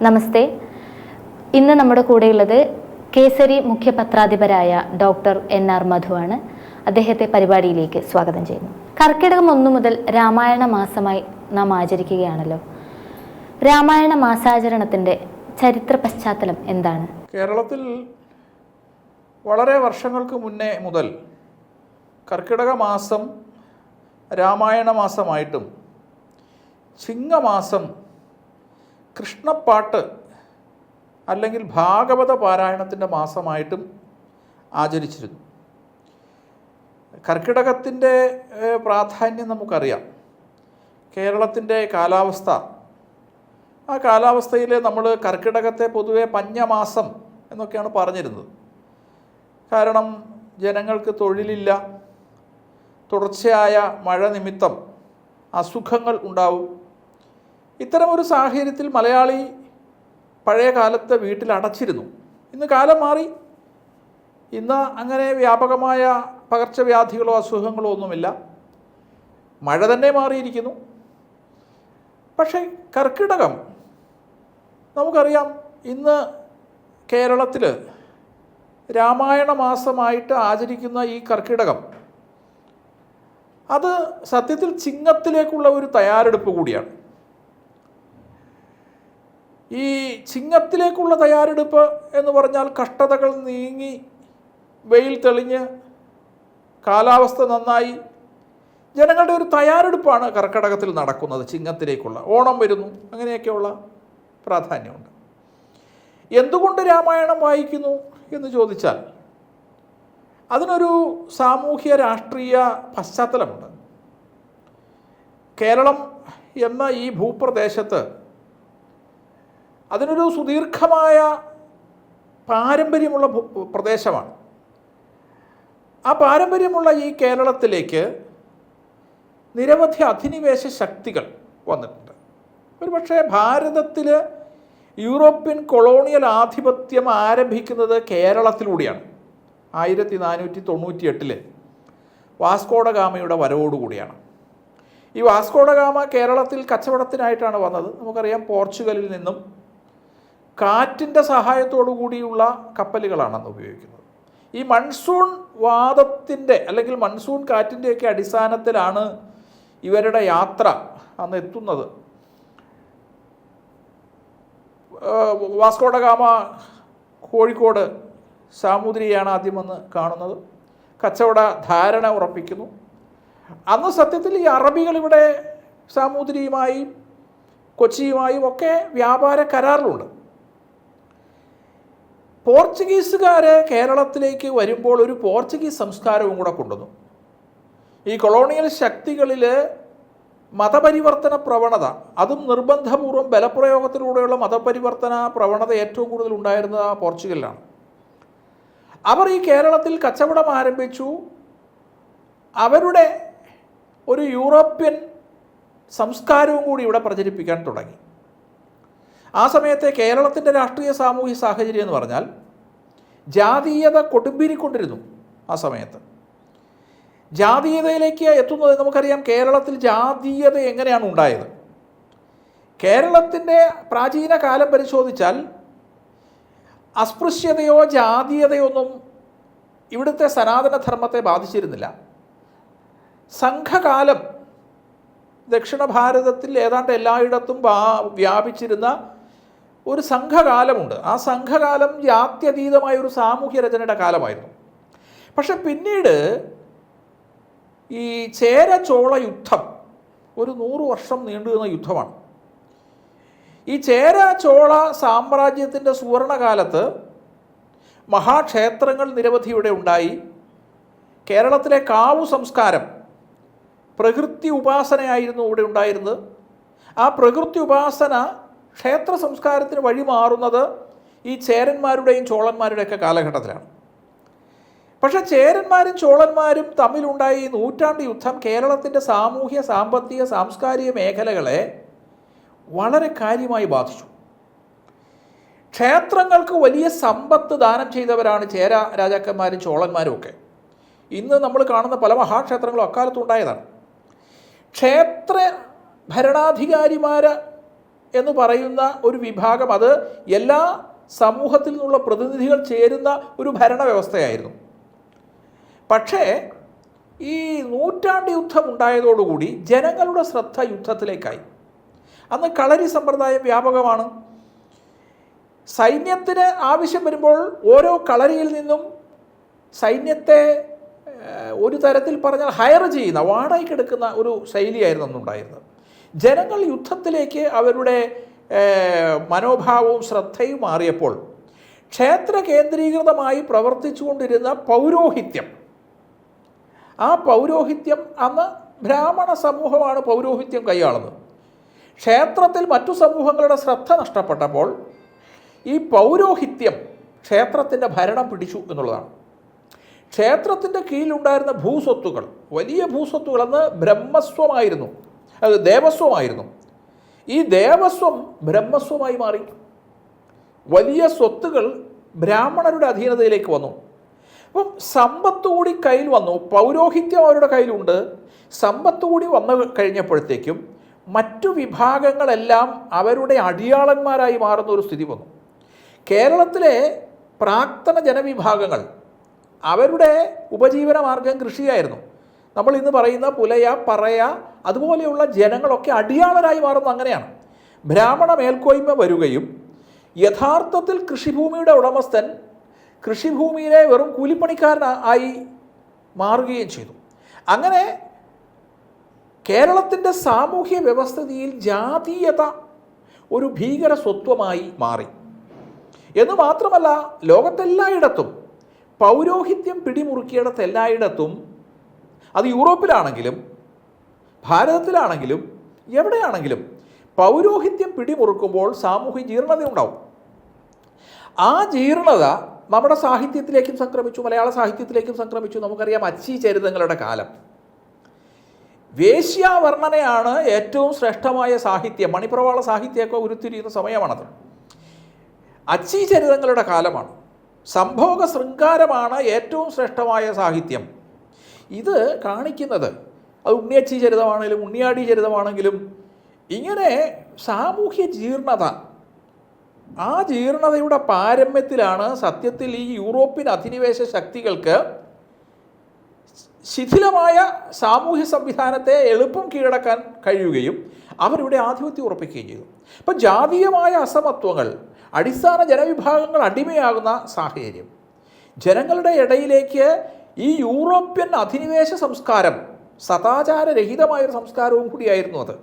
നമസ്തേ. ഇന്ന് നമ്മുടെ കൂടെയുള്ളത് കേസരി മുഖ്യ പത്രാധിപരായ ഡോക്ടർ എൻ ആർ മധുവാണ് അദ്ദേഹത്തെ പരിപാടിയിലേക്ക് സ്വാഗതം ചെയ്യുന്നു. കർക്കിടകം ഒന്നു മുതൽ രാമായണ മാസമായി നാം ആചരിക്കുകയാണല്ലോ. രാമായണ മാസാചരണത്തിന്റെ ചരിത്ര പശ്ചാത്തലം എന്താണ്? കേരളത്തിൽ വളരെ വർഷങ്ങൾക്ക് മുന്നേ മുതൽ കർക്കിടക മാസം രാമായണ മാസമായിട്ടും ചിങ്ങമാസം കൃഷ്ണപ്പാട്ട് അല്ലെങ്കിൽ ഭാഗവത പാരായണത്തിന്റെ മാസമായിട്ടും ആചരിച്ചിരുന്നു. കർക്കിടകത്തിന്റെ പ്രാധാന്യം നമുക്കറിയാം. കേരളത്തിന്റെ കാലാവസ്ഥ. ആ കാലാവസ്ഥയിൽ നമ്മൾ കർക്കിടകത്തെ പൊതുവെ പഞ്ഞമാസം എന്നൊക്കെയാണ് പറഞ്ഞിരുന്നത്. കാരണം ജനങ്ങൾക്ക് തൊഴിലില്ല. തുടർച്ചയായ മഴ നിമിത്തം അസുഖങ്ങൾ ഉണ്ടാവും. ഇത്തരമൊരു സാഹചര്യത്തിൽ മലയാളി പഴയ കാലത്തെ വീട്ടിൽ അടച്ചിരുന്നു. ഇന്ന് കാലം മാറി. ഇന്ന് അങ്ങനെ വ്യാപകമായ പകർച്ചവ്യാധികളോ അസുഖങ്ങളോ ഒന്നുമില്ല. മഴ തന്നെ മാറിയിരിക്കുന്നു. പക്ഷേ കർക്കിടകം നമുക്കറിയാം ഇന്ന് കേരളത്തിൽ രാമായണ മാസമായിട്ട് ആചരിക്കുന്ന ഈ കർക്കിടകം അത് സത്യത്തിൽ ചിങ്ങത്തിലേക്കുള്ള ഒരു തയ്യാറെടുപ്പ് കൂടിയാണ്. ഈ ചിങ്ങത്തിലേക്കുള്ള തയ്യാറെടുപ്പ് എന്ന് പറഞ്ഞാൽ കഷ്ടതകൾ നീങ്ങി വെയിൽ തെളിഞ്ഞ് കാലാവസ്ഥ നന്നായി. ജനങ്ങളുടെ ഒരു തയ്യാറെടുപ്പാണ് കർക്കിടകത്തിൽ നടക്കുന്നത് ചിങ്ങത്തിലേക്കുള്ള. ഓണം വരുന്നു അങ്ങനെയൊക്കെയുള്ള പ്രാധാന്യമുണ്ട്. എന്തുകൊണ്ട് രാമായണം വായിക്കുന്നു എന്ന് ചോദിച്ചാൽ അതിനൊരു സാമൂഹ്യ രാഷ്ട്രീയ പശ്ചാത്തലമുണ്ട്. കേരളം എന്ന ഈ ഭൂപ്രദേശത്ത് അതിനൊരു സുദീർഘമായ പാരമ്പര്യമുള്ള പ്രദേശമാണ്. ആ പാരമ്പര്യമുള്ള ഈ കേരളത്തിലേക്ക് നിരവധി അധിനിവേശ ശക്തികൾ വന്നിട്ടുണ്ട്. ഒരുപക്ഷെ ഭാരതത്തിൽ യൂറോപ്യൻ കൊളോണിയൽ ആധിപത്യം ആരംഭിക്കുന്നത് കേരളത്തിലൂടെയാണ്. ആയിരത്തി നാനൂറ്റി തൊണ്ണൂറ്റി എട്ടിൽ വാസ്കോഡഗാമയുടെ വരവോടുകൂടിയാണ് ഈ വാസ്കോഡഗാമ കേരളത്തിൽ കച്ചവടത്തിനായിട്ടാണ് വന്നത്. നമുക്കറിയാം പോർച്ചുഗലിൽ നിന്നും കാറ്റിന്റെ സഹായത്തോടു കൂടിയുള്ള കപ്പലുകളാണ് അന്ന് ഉപയോഗിക്കുന്നത്. ഈ മൺസൂൺ വാദത്തിന്റെ അല്ലെങ്കിൽ മൺസൂൺ കാറ്റിന്റെയൊക്കെ അടിസ്ഥാനത്തിലാണ് ഇവരുടെ യാത്ര അന്ന് എത്തുന്നത്. വാസ്കോഡഗാമ കോഴിക്കോട് സാമൂതിരിയാണ് ആദ്യം വന്ന് കാണുന്നത്. കച്ചവട ധാരണ ഉറപ്പിക്കുന്നു. അന്ന് സത്യത്തിൽ ഈ അറബികൾ ഇവിടെ സാമൂതിരിയുമായും കൊച്ചിയുമായും ഒക്കെ വ്യാപാര കരാറിലുണ്ട്. പോർച്ചുഗീസുകാർ കേരളത്തിലേക്ക് വരുമ്പോൾ ഒരു പോർച്ചുഗീസ് സംസ്കാരവും കൂടെ കൊണ്ടുവന്നു. ഈ കൊളോണിയൽ ശക്തികളിൽ മതപരിവർത്തന പ്രവണത അതും നിർബന്ധപൂർവം ബലപ്രയോഗത്തിലൂടെയുള്ള മതപരിവർത്തന പ്രവണത ഏറ്റവും കൂടുതൽ ഉണ്ടായിരുന്നത് പോർച്ചുഗലിലാണ്. അവർ ഈ കേരളത്തിൽ കച്ചവടം ആരംഭിച്ചു. അവരുടെ ഒരു യൂറോപ്യൻ സംസ്കാരവും കൂടി ഇവിടെ പ്രചരിപ്പിക്കാൻ തുടങ്ങി. ആ സമയത്തെ കേരളത്തിന്റെ രാഷ്ട്രീയ സാമൂഹ്യ സാഹചര്യം എന്ന് പറഞ്ഞാൽ ജാതീയത കൊടുമ്പിരിക്കൊണ്ടിരുന്നു ആ സമയത്ത്. ജാതീയതയിലേക്ക് എത്തുന്നത് നമുക്കറിയാം കേരളത്തിൽ ജാതീയത എങ്ങനെയാണ് ഉണ്ടായത്? കേരളത്തിന്റെ പ്രാചീന കാലം പരിശോധിച്ചാൽ അസ്പൃശ്യതയോ ജാതീയതയോ ഒന്നും ഇവിടുത്തെ സനാതനധർമ്മത്തെ ബാധിച്ചിരുന്നില്ല. സംഘകാലം ദക്ഷിണ ഭാരതത്തിൽ ഏതാണ്ട് എല്ലായിടത്തും വ്യാപിച്ചിരുന്ന ഒരു സംഘകാലമുണ്ട്. ആ സംഘകാലം ജാത്യതീതമായ ഒരു സാമൂഹ്യ രചനയുടെ കാലമായിരുന്നു. പക്ഷെ പിന്നീട് ഈ ചേര ചോള യുദ്ധം ഒരു നൂറ് വർഷം നീണ്ടുനിന്ന യുദ്ധമാണ്. ഈ ചേര ചോള സാമ്രാജ്യത്തിന്റെ സുവർണകാലത്ത് മഹാക്ഷേത്രങ്ങൾ നിരവധി ഇവിടെ ഉണ്ടായി. കേരളത്തിലെ കാവു സംസ്കാരം പ്രകൃതി ഉപാസനയായിരുന്നു ഇവിടെ ഉണ്ടായിരുന്നത്. ആ പ്രകൃതി ഉപാസന ക്ഷേത്ര സംസ്കാരത്തിന് വഴിമാറുന്നത് ഈ ചേരന്മാരുടെയും ചോളന്മാരുടെയൊക്കെ കാലഘട്ടത്തിലാണ്. പക്ഷെ ചേരന്മാരും ചോളന്മാരും തമ്മിലുണ്ടായ ഈ നൂറ്റാണ്ട് യുദ്ധം കേരളത്തിന്റെ സാമൂഹ്യ സാമ്പത്തിക സാംസ്കാരിക മേഖലകളെ വളരെ കാര്യമായി ബാധിച്ചു. ക്ഷേത്രങ്ങൾക്ക് വലിയ സമ്പത്ത് ദാനം ചെയ്തവരാണ് ചേര രാജാക്കന്മാരും ചോളന്മാരും ഒക്കെ. ഇന്ന് നമ്മൾ കാണുന്ന പല മഹാക്ഷേത്രങ്ങളും അക്കാലത്തുണ്ടായതാണ് ക്ഷേത്ര ഭരണാധികാരിമാർ എന്ന് പറയുന്ന ഒരു വിഭാഗം അത് എല്ലാ സമൂഹത്തിൽ നിന്നുള്ള പ്രതിനിധികൾ ചേരുന്ന ഒരു ഭരണ വ്യവസ്ഥയായിരുന്നു പക്ഷേ ഈ നൂറ്റാണ്ട് യുദ്ധം ഉണ്ടായതോടുകൂടി ജനങ്ങളുടെ ശ്രദ്ധ യുദ്ധത്തിലേക്കായി. അന്ന് കളരി സമ്പ്രദായം വ്യാപകമാണ്. സൈന്യത്തിന് ആവശ്യം വരുമ്പോൾ ഓരോ കളരിയിൽ നിന്നും സൈന്യത്തെ ഒരു തരത്തിൽ പറഞ്ഞാൽ ഹയർ ചെയ്യുന്ന വാടകയ്ക്കെടുക്കുന്ന ഒരു ശൈലിയായിരുന്നു അന്നുണ്ടായിരുന്നത്. ജനങ്ങൾ യുദ്ധത്തിലേക്ക് അവരുടെ മനോഭാവവും ശ്രദ്ധയും മാറിയപ്പോൾ ക്ഷേത്ര കേന്ദ്രീകൃതമായി പ്രവർത്തിച്ചുകൊണ്ടിരുന്ന പൗരോഹിത്യം. ആ പൗരോഹിത്യം അന്ന് ബ്രാഹ്മണ സമൂഹമാണ് പൗരോഹിത്യം കൈയാളുന്നത്. ക്ഷേത്രത്തിൽ മറ്റു സമൂഹങ്ങളുടെ ശ്രദ്ധ നഷ്ടപ്പെട്ടപ്പോൾ ഈ പൗരോഹിത്യം ക്ഷേത്രത്തിന്റെ ഭരണം പിടിച്ചു എന്നുള്ളതാണ്. ക്ഷേത്രത്തിന്റെ കീഴിലുണ്ടായിരുന്ന ഭൂസ്വത്തുകൾ വലിയ ഭൂസ്വത്തുകൾ അന്ന് ബ്രഹ്മസ്വമായിരുന്നു. ദേവസ്വമായിരുന്നു. ഈ ദേവസ്വം ബ്രഹ്മസ്വമായി മാറി. വലിയ സ്വത്തുകൾ ബ്രാഹ്മണരുടെ അധീനതയിലേക്ക് വന്നു. അപ്പം സമ്പത്ത് കൂടി കയ്യിൽ വന്നു. പൗരോഹിത്യം അവരുടെ കയ്യിലുണ്ട്. സമ്പത്ത് കൂടി വന്നു കഴിഞ്ഞപ്പോഴത്തേക്കും മറ്റു വിഭാഗങ്ങളെല്ലാം അവരുടെ അടിയാളന്മാരായി മാറുന്ന ഒരു സ്ഥിതി വന്നു. കേരളത്തിലെ പ്രാക്തന ജനവിഭാഗങ്ങൾ അവരുടെ ഉപജീവന മാർഗം കൃഷിയായിരുന്നു. നമ്മൾ ഇന്ന് പറയുന്ന പുലയ പറയ അതുപോലെയുള്ള ജനങ്ങളൊക്കെ അടിയാളരായി മാറുന്നത് അങ്ങനെയാണ്. ബ്രാഹ്മണ മേൽക്കോയ്മ വരികയും യഥാർത്ഥത്തിൽ കൃഷിഭൂമിയുടെ ഉടമസ്ഥൻ കൃഷിഭൂമിയിലെ വെറും കൂലിപ്പണിക്കാരൻ ആയി മാറുകയും ചെയ്തു. അങ്ങനെ കേരളത്തിന്റെ സാമൂഹ്യ വ്യവസ്ഥിതിയിൽ ജാതീയത ഒരു ഭീകര സ്വത്വമായി മാറി. എന്ന് മാത്രമല്ല ലോകത്തെല്ലായിടത്തും പൗരോഹിത്യം പിടിമുറുക്കിയിടത്ത് എല്ലായിടത്തും അത് യൂറോപ്പിലാണെങ്കിലും ഭാരതത്തിലാണെങ്കിലും എവിടെയാണെങ്കിലും പൗരോഹിത്യം പിടിമുറുക്കുമ്പോൾ സാമൂഹ്യ ജീർണത ഉണ്ടാവും. ആ ജീർണത നമ്മുടെ സാഹിത്യത്തിലേക്കും സംക്രമിച്ചു മലയാള സാഹിത്യത്തിലേക്കും സംക്രമിച്ചു. നമുക്കറിയാം അച്ചി ചരിതങ്ങളുടെ കാലം. വേശ്യാവർണനയാണ് ഏറ്റവും ശ്രേഷ്ഠമായ സാഹിത്യം. മണിപ്രവാള സാഹിത്യമൊക്കെ ഉരുത്തിരിയുന്ന സമയമാണത്. അച്ചി ചരിതങ്ങളുടെ കാലമാണ്. സംഭോഗ ശൃംഗാരമാണ് ഏറ്റവും ശ്രേഷ്ഠമായ സാഹിത്യം. ഇത് കാണിക്കുന്നത്. അത് ഉണ്ണിയച്ചി ചരിതമാണെങ്കിലും ഉണ്ണിയാടി ചരിതമാണെങ്കിലും ഇങ്ങനെ സാമൂഹ്യ ജീർണത ആ ജീർണതയുടെ പാരമ്യത്തിലാണ് സത്യത്തിൽ ഈ യൂറോപ്യൻ അധിനിവേശ ശക്തികൾക്ക് ശിഥിലമായ സാമൂഹ്യ സംവിധാനത്തെ എളുപ്പം കീഴടക്കാൻ കഴിയുകയും അവരുടെ ആധിപത്യം ഉറപ്പിക്കുകയും ചെയ്തു. അപ്പം ജാതീയമായ അസമത്വങ്ങൾ അടിസ്ഥാന ജനവിഭാഗങ്ങൾ അടിമയാകുന്ന സാഹചര്യം ജനങ്ങളുടെ ഇടയിലേക്ക് ഈ യൂറോപ്യൻ അധിനിവേശ സംസ്കാരം സദാചാരരഹിതമായൊരു സംസ്കാരവും കൂടിയായിരുന്നു അത്.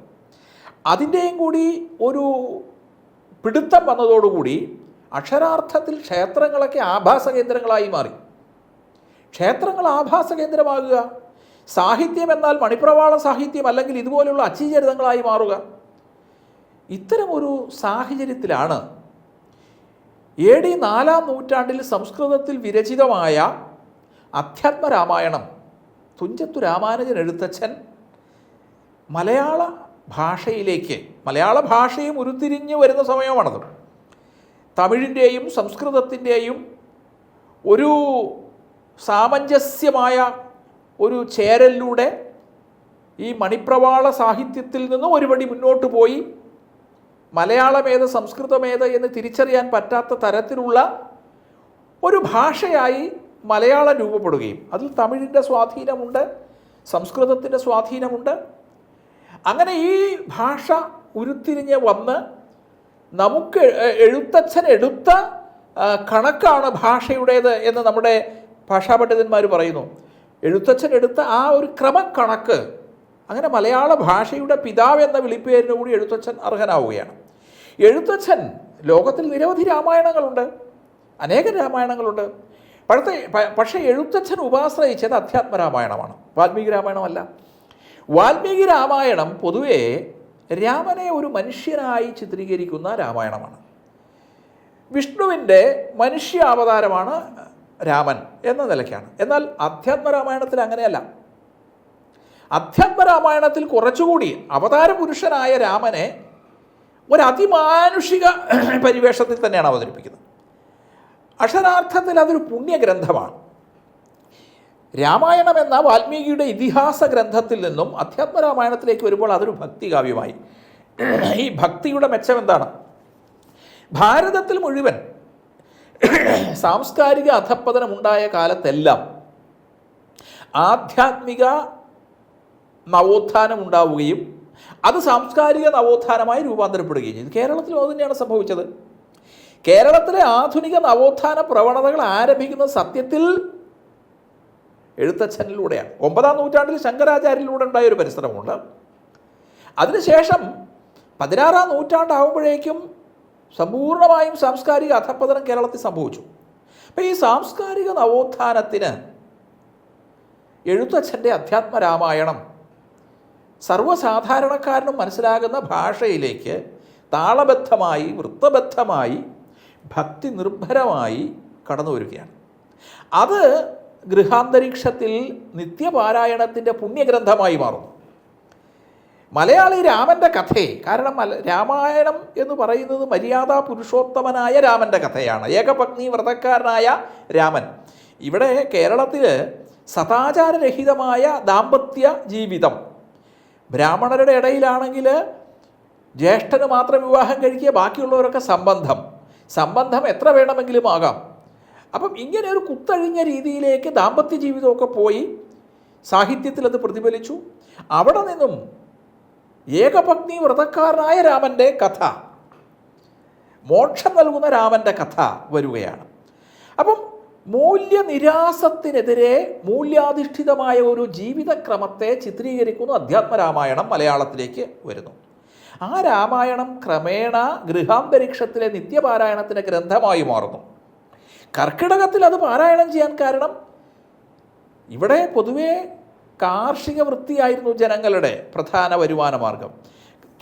അതിന്റെയും കൂടി ഒരു പിടുത്തം വന്നതോടുകൂടി അക്ഷരാർത്ഥത്തിൽ ക്ഷേത്രങ്ങളൊക്കെ ആഭാസ കേന്ദ്രങ്ങളായി മാറി. ക്ഷേത്രങ്ങൾ ആഭാസ കേന്ദ്രമാകുക സാഹിത്യം എന്നാൽ മണിപ്രവാള സാഹിത്യം അല്ലെങ്കിൽ ഇതുപോലെയുള്ള അച്ചീചരിതങ്ങളായി മാറുക. ഇത്തരമൊരു സാഹചര്യത്തിലാണ് എ ഡി നാലാം നൂറ്റാണ്ടിൽ സംസ്കൃതത്തിൽ വിരചിതമായ അധ്യാത്മരാമായണം തുഞ്ചത്തു രാമാനുജൻ എഴുത്തച്ഛൻ മലയാള ഭാഷയിലേക്ക് മലയാള ഭാഷയും ഉരുത്തിരിഞ്ഞു വരുന്ന സമയമാണത്. തമിഴിന്റെയും സംസ്കൃതത്തിന്റെയും ഒരു സാമഞ്ജസ്യമായ ഒരു ചേരലിലൂടെ ഈ മണിപ്രവാള സാഹിത്യത്തിൽ നിന്നും ഒരുപടി മുന്നോട്ട് പോയി. മലയാളമേത് സംസ്കൃതമേത് എന്ന് തിരിച്ചറിയാൻ പറ്റാത്ത തരത്തിലുള്ള ഒരു ഭാഷയായി മലയാളം രൂപപ്പെടുകയും അതിൽ തമിഴിന്റെ സ്വാധീനമുണ്ട് സംസ്കൃതത്തിന്റെ സ്വാധീനമുണ്ട്. അങ്ങനെ ഈ ഭാഷ ഉരുത്തിരിഞ്ഞ് വന്ന് നമുക്ക് എഴുത്തച്ഛൻ എടുത്ത കണക്കാണ് ഭാഷയുടേത് എന്ന് നമ്മുടെ ഭാഷാപണ്ഡിതന്മാർ പറയുന്നു. എഴുത്തച്ഛൻ എടുത്ത ആ ഒരു ക്രമക്കണക്ക് അങ്ങനെ മലയാള ഭാഷയുടെ പിതാവ് എന്ന വിളിപ്പേരിന് കൂടി എഴുത്തച്ഛൻ അർഹനാവുകയാണ്. എഴുത്തച്ഛൻ ലോകത്തിൽ നിരവധി രാമായണങ്ങളുണ്ട് അനേകം രാമായണങ്ങളുണ്ട്. പഴത്തെ പക്ഷേ എഴുത്തച്ഛൻ ഉപാശ്രയിച്ചത് അധ്യാത്മരാമായണമാണ്. വാൽമീകി രാമായണമല്ല. വാൽമീകി രാമായണം പൊതുവേ രാമനെ ഒരു മനുഷ്യനായി ചിത്രീകരിക്കുന്ന രാമായണമാണ്. വിഷ്ണുവിന്റെ മനുഷ്യ അവതാരമാണ് രാമൻ എന്ന നിലയ്ക്കാണ്. എന്നാൽ അധ്യാത്മരാമായണത്തിൽ അങ്ങനെയല്ല. അധ്യാത്മരാമായണത്തിൽ കുറച്ചുകൂടി അവതാര പുരുഷനായ രാമനെ ഒരു അതിമാനുഷിക പരിവേഷത്തിൽ തന്നെയാണ് അവതരിപ്പിക്കുന്നത്. അക്ഷരാർത്ഥത്തിൽ അതൊരു പുണ്യഗ്രന്ഥമാണ്. രാമായണം എന്ന വാൽമീകിയുടെ ഇതിഹാസ ഗ്രന്ഥത്തിൽ നിന്നും അധ്യാത്മരാമായണത്തിലേക്ക് വരുമ്പോൾ അതൊരു ഭക്തികാവ്യമായി. ഈ ഭക്തിയുടെ മെച്ചം എന്താണ്? ഭാരതത്തിൽ മുഴുവൻ സാംസ്കാരിക അധപ്പതനമുണ്ടായ കാലത്തെല്ലാം ആധ്യാത്മിക നവോത്ഥാനം ഉണ്ടാവുകയും അത് സാംസ്കാരിക നവോത്ഥാനമായി രൂപാന്തരപ്പെടുകയും ചെയ്തു. കേരളത്തിലും അത് തന്നെയാണ് സംഭവിച്ചത്. കേരളത്തിലെ ആധുനിക നവോത്ഥാന പ്രവണതകൾ ആരംഭിക്കുന്ന സത്യത്തിൽ എഴുത്തച്ഛനിലൂടെയാണ്. ഒമ്പതാം നൂറ്റാണ്ടിൽ ശങ്കരാചാര്യയിലൂടെ ഉണ്ടായ ഒരു പരിസരമുണ്ട് അതിനുശേഷം പതിനാറാം നൂറ്റാണ്ടാവുമ്പോഴേക്കും സമ്പൂർണമായും സാംസ്കാരിക അധപ്പതനം കേരളത്തിൽ സംഭവിച്ചു. അപ്പം ഈ സാംസ്കാരിക നവോത്ഥാനത്തിന് എഴുത്തച്ഛന്റെ അധ്യാത്മ രാമായണം സർവസാധാരണക്കാരനും മനസ്സിലാകുന്ന ഭാഷയിലേക്ക് താളബദ്ധമായി വൃത്തബദ്ധമായി ഭക്തി നിർഭരമായി കടന്നു വരികയാണ്. അത് ഗൃഹാന്തരീക്ഷത്തിൽ നിത്യപാരായണത്തിന്റെ പുണ്യഗ്രന്ഥമായി മാറുന്നു. മലയാളി രാമന്റെ കഥയെ കാരണം മല രാമായണം എന്ന് പറയുന്നത് മര്യാദാ പുരുഷോത്തമനായ രാമന്റെ കഥയാണ്. ഏകപത്നി വ്രതക്കാരനായ രാമൻ. ഇവിടെ കേരളത്തിൽ സദാചാരരഹിതമായ ദാമ്പത്യ ജീവിതം. ബ്രാഹ്മണരുടെ ഇടയിലാണെങ്കിൽ ജ്യേഷ്ഠന് മാത്രം വിവാഹം കഴിക്കുക ബാക്കിയുള്ളവരൊക്കെ സംബന്ധം. സംബന്ധം എത്ര വേണമെങ്കിലും ആകാം. അപ്പം ഇങ്ങനെ ഒരു കുത്തഴിഞ്ഞ രീതിയിലേക്ക് ദാമ്പത്യ ജീവിതമൊക്കെ പോയി സാഹിത്യത്തിൽ അത് പ്രതിഫലിച്ചു. അവിടെ നിന്നും ഏകപത്നി വ്രതക്കാരനായ രാമന്റെ കഥ മോക്ഷം നൽകുന്ന രാമന്റെ കഥ വരികയാണ്. അപ്പം മൂല്യനിരാസത്തിനെതിരെ മൂല്യാധിഷ്ഠിതമായ ഒരു ജീവിതക്രമത്തെ ചിത്രീകരിക്കുന്ന അധ്യാത്മരാമായണം മലയാളത്തിലേക്ക് വരുന്നു. ആ രാമായണം ക്രമേണ ഗൃഹാന്തരീക്ഷത്തിലെ നിത്യപാരായണത്തിന്റെ ഗ്രന്ഥമായി മാറുന്നു. കർക്കിടകത്തിൽ അത് പാരായണം ചെയ്യാൻ കാരണം ഇവിടെ പൊതുവേ കാർഷിക വൃത്തിയായിരുന്നു ജനങ്ങളുടെ പ്രധാന വരുമാന മാർഗം.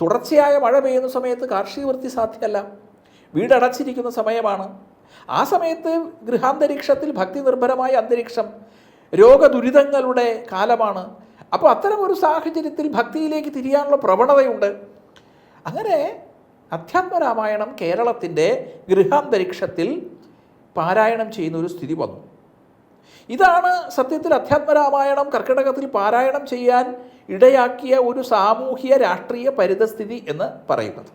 തുടർച്ചയായ മഴ പെയ്യുന്ന സമയത്ത് കാർഷിക വൃത്തി സാധ്യമല്ല. വീടടച്ചിരിക്കുന്ന സമയമാണ്. ആ സമയത്ത് ഗൃഹാന്തരീക്ഷത്തിൽ ഭക്തി നിർഭരമായ അന്തരീക്ഷം രോഗദുരിതങ്ങളുടെ കാലമാണ്. അപ്പോൾ അത്തരം ഒരു സാഹചര്യത്തിൽ ഭക്തിയിലേക്ക് തിരിയാനുള്ള പ്രവണതയുണ്ട്. അങ്ങനെ അധ്യാത്മരാമായണം കേരളത്തിന്റെ ഗൃഹാന്തരീക്ഷത്തിൽ പാരായണം ചെയ്യുന്ന ഒരു സ്ഥിതി വന്നു. ഇതാണ് സത്യത്തിൽ അധ്യാത്മരാമായണം കർക്കിടകത്തിൽ പാരായണം ചെയ്യാൻ ഇടയാക്കിയ ഒരു സാമൂഹ്യ രാഷ്ട്രീയ പരിതസ്ഥിതി എന്ന് പറയുന്നത്.